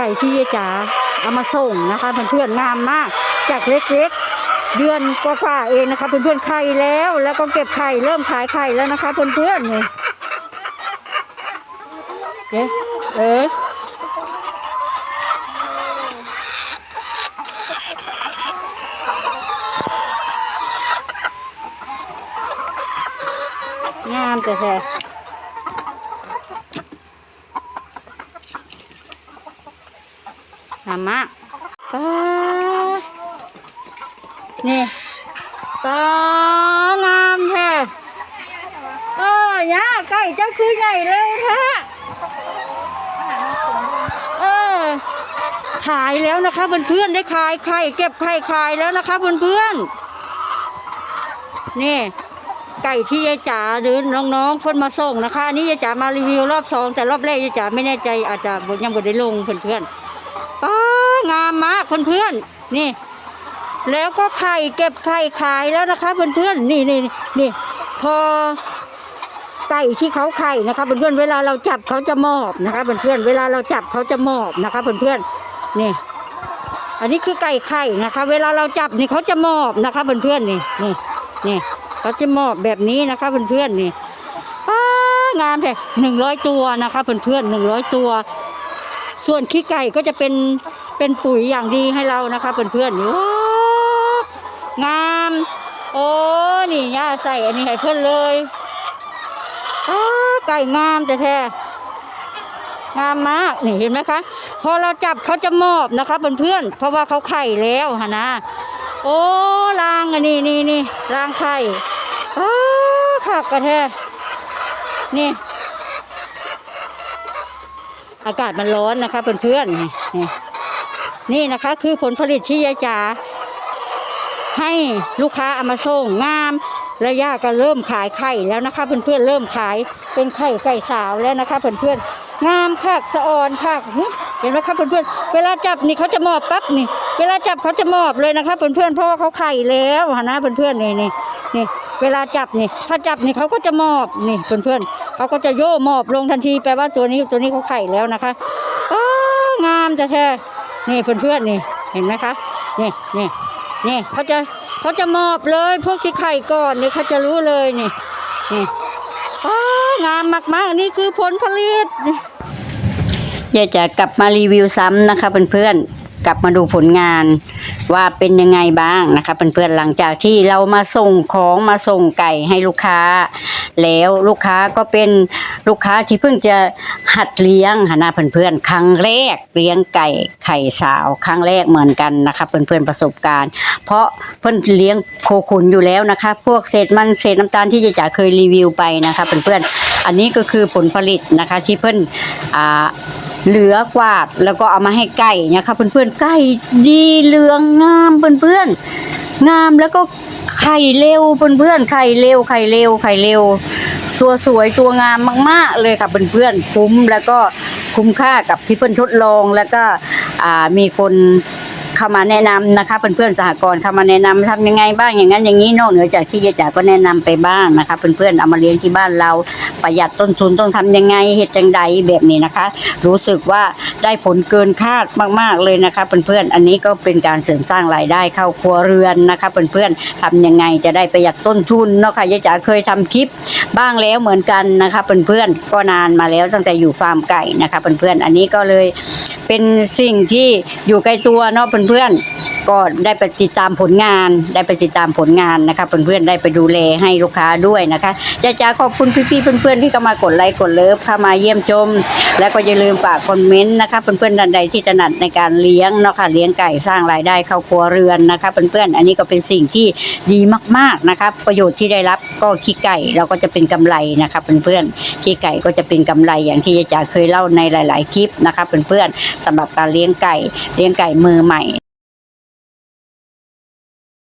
ไก่ที่ยายจ๋าเอามาส่งนะคะเพื่อนๆงามมาก จากเล็กๆ เดือนกว่าๆเองนะคะเพื่อนๆไข่แล้วแล้วก็เก็บไข่เริ่มขายไข่แล้วนะคะเพื่อนๆนี่เอ๊ะเอ๊ะงามแต่แท้ามมากป้านี่ป้างามแท้เออย่าไก่เจ้าคือใหญ่เร็วแท้เออขายแล้วนะคะเพื่อนๆได้ขายไข่เก็บไข่ขายแล้วนะคะเพื่อนๆนี่ไก่ที่ยายจ๋าหรือน้องๆคนมาส่งนะคะอันนี้ยายจ๋ามารีวิวรอบสองแต่รอบแรกยายจ๋าไม่แน่ใจอาจจะยังบ่ได้ลงเพื่อนๆ งามมากเพื่อนๆนี่ แล้วก็ไข่เก็บไข่ขายแล้วนะคะเพื่อนๆนี่นี่นี่พอไก่ที่เขาไข่นะคะเพื่อนๆเวลาเราจับเขาจะมอบนะคะเพื่อนๆเวลาเราจับเขาจะมอบนะคะเพื่อนๆนี่ อันนี้คือไก่ไข่นะคะ เวลาเราจับนี่เขาจะมอบนะคะเพื่อนๆนี่นี่นี่เขาจะมอบแบบนี้นะคะเพื่อนๆนี่ป้างามแท้หนึ่งร้อยตัวนะคะเพื่อนๆหนึ่งร้อยตัว ส่วนขี้ไก่ก็จะเป็น เป็นปุ๋ยอย่างดีให้เรานะคะ เพื่อนๆนี่โอ้งาม โอ้นี่ย่าใส่อันนี้ให้เพื่อนเลยอ้ไก่งามแต่แท้งามมากนี่เห็นไหมคะ พอเราจับเขาจะมอบนะคะเพื่อนๆเพราะว่าเขาไข่แล้วฮะนะโอ้ลางอันนี้นี่นี่ลางไข่อ้าผักกระแทนี่ อากาศมันร้อนนะคะเพื่อนๆนี่ นี่นะคะคือผลผลิตที่ยายจ๋าให้ลูกค้าเอามาส่งงามและย่าก็เริ่มขายไข่แล้วนะคะเพื่อนๆเริ่มขายเป็นไข่ไก่สาวแล้วนะคะเพื่อนๆงามคักสะออนคักเห็นไหมคะเพื่อนๆเวลาจับนี่เขาจะมอบปั๊บนี่ เวลาจับเขาจะมอบเลยนะคะเพื่อนๆเพราะว่าเขาไข่แล้วฮะนะเพื่อนๆนี่นี่นี่เวลาจับนี่ถ้าจับนี่เขาก็จะมอบนี่เพื่อนๆเขาก็จะโย่มอบลงทันทีแปลว่าตัวนี้ตัวนี้เขาไข่แล้วนะคะอ้างามจะแท้ นี่เพื่อนๆนี่เห็นไหมคะนี่นี่นี่เขาจะเขาจะมอบเลยพวกที่ไข่ก่อนเนี่ยเขาจะรู้เลยนี่นี่อ้างามมากๆนี่คือผลผลิตอยาจะกลับมารีวิวซ้ำนะคะเพื่อนๆ กลับมาดูผลงานว่าเป็นยังไงบ้างนะคะเพื่อนๆหลังจากที่เรามาส่งของมาส่งไก่ให้ลูกค้า แล้วลูกค้าก็เป็นลูกค้าที่เพิ่งจะหัดเลี้ยงค่ะนะเพื่อนๆครั้งแรกเลี้ยงไก่ไข่สาวครั้งแรกเหมือนกันนะคะเพื่อนๆประสบการณ์ เพราะเพิ่นเลี้ยงโคขุนอยู่แล้วนะคะ พวกเศษมันเศษน้ำตาลที่เจจ๋าเคยรีวิวไปนะคะเพื่อนๆอันนี้ก็คือผลผลิตนะคะที่เพิ่นอ่า เหลือกวาดแล้วก็เอามาให้ไก่นะคะเพื่อนๆไก่ดีเหลืองงามเพื่อนๆงามแล้วก็ไข่เร็วเพื่อนๆไข่เร็วไข่เร็วไข่เร็ว ตัวสวยตัวงามมาก ๆเลยค่ะเพื่อนๆคุ้มแล้วก็คุ้มค่ากับที่เพื่อนทดลองแล้วก็มีคน เข้ามาแนะนำนะคะเพื่อนๆสหกรณ์เข้ามาแนะนำทำยังไงบ้างอย่างนั้นอย่างนี้นอกเหนือจากที่ยายจ๋าก็แนะนำไปบ้างนะคะเพื่อนๆเอามาเลี้ยงที่บ้านเราประหยัดต้นทุนต้องทำยังไงเหตุจังใดแบบนี้นะคะ รู้สึกว่าได้ผลเกินคาดมากๆเลยนะคะเพื่อนๆอันนี้ก็เป็นการเสริมสร้างรายได้เข้าครัวเรือนนะคะเพื่อนๆทำยังไงจะได้ประหยัดต้นทุนเนาะค่ะยายจ๋าเคยทำคลิปบ้างแล้วเหมือนกันนะคะเพื่อนๆก็นานมาแล้วตั้งแต่อยู่ฟาร์มไก่นะคะเพื่อนๆอันนี้ก็เลย เป็นสิ่งที่อยู่ใกล้ตัวเนาะเพื่อนๆ ก็ได้ไปติดตามผลงาน ได้ไปติดตามผลงานนะคะเพื่อนๆได้ไปดูแลให้ลูกค้าด้วยนะคะจ้าจาขอบคุณพี่ๆเพื่อนๆที่เข้ามากดไลค์กดเลิฟเข้ามาเยี่ยมชม แล้วก็อย่าลืมฝากคอมเมนต์นะคะเพื่อนๆท่านใดที่ถนัดในการเลี้ยงเนาะค่ะเลี้ยงไก่สร้างรายได้เข้าครัวเรือนนะคะเพื่อนๆอันนี้ก็เป็นสิ่งที่ดีมากๆนะคะประโยชน์ที่ได้รับก็ขี้ไก่เราก็จะเป็นกำไรนะคะเพื่อนๆขี้ไก่ก็จะเป็นกำไรอย่างที่ยาจ๋าเคยเล่าในหลาย ๆ คลิปนะคะเพื่อนๆสำหรับการเลี้ยงไก่เลี้ยงไก่มือใหม่